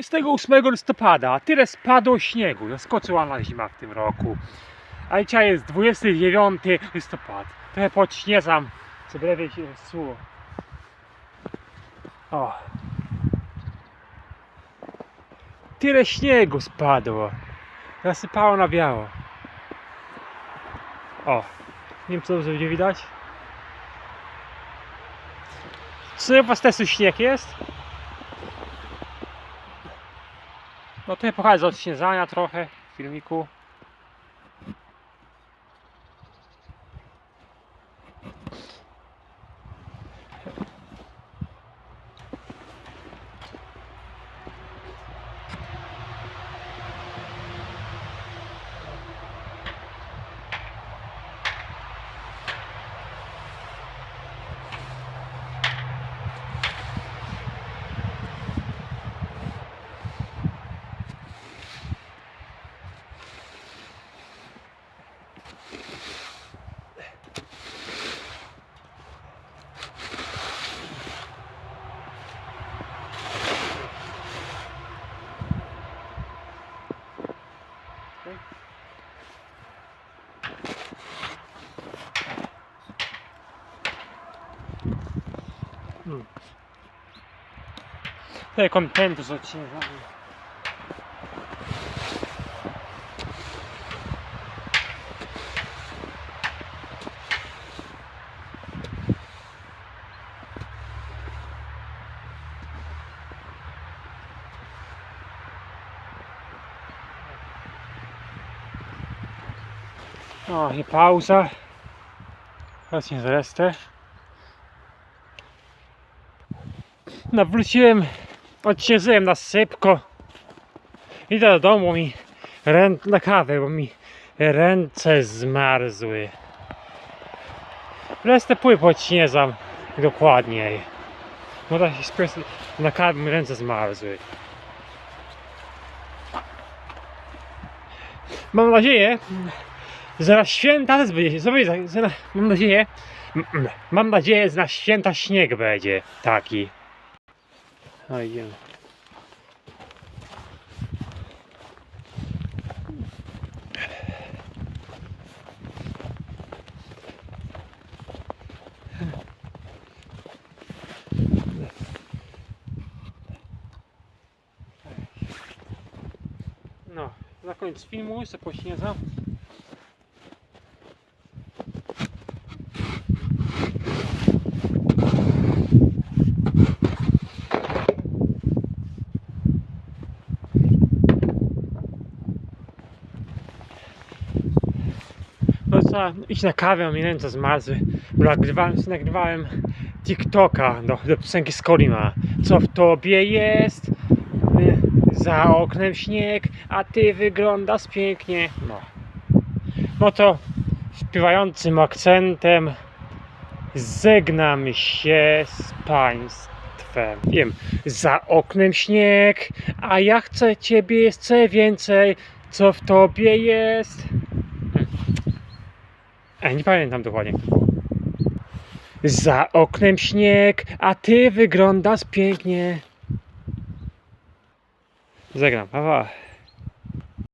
28 listopada tyle spadło śniegu, zaskoczyła nas zima w tym roku. A dzisiaj jest 29 listopad. Trochę podśniezam, co lepiej się słowo. O. Tyle śniegu spadło. Zasypało na biało. O. Nie wiem co dobrze będzie widać. Czy u was też tu śnieg jest? No tutaj pokażę z odśnieżania trochę w filmiku. Tutaj kontentu z odśnieżania. O, i pauza. Właśnie zresztę. Nawróciłem, odśnieżyłem na sypko. Idę do domu mi rę... na kawę, bo mi ręce zmarzły. Resztę pływ odśnieżam dokładniej. Bo tak na kawę mi ręce zmarzły. Mam nadzieję, na święta też będzie. Że na, mam nadzieję, mam nadzieję, że na święta śnieg będzie taki. No idziemy. No, na koniec filmu jeszcze pośniezam. Trzeba iść na kawę, mi ręce zmarzły. Bo nagrywałem, nagrywałem TikToka do, do piosenki z Kolima. Co w tobie jest? Y, Za oknem śnieg, a ty wyglądasz pięknie. No. No to śpiewającym akcentem żegnam się z państwem. Wiem, za oknem śnieg, a ja chcę ciebie jeszcze więcej. Co w tobie jest? Ej, nie pamiętam dokładnie. Za oknem śnieg, a ty wyglądasz pięknie. Zagram, pa, pa.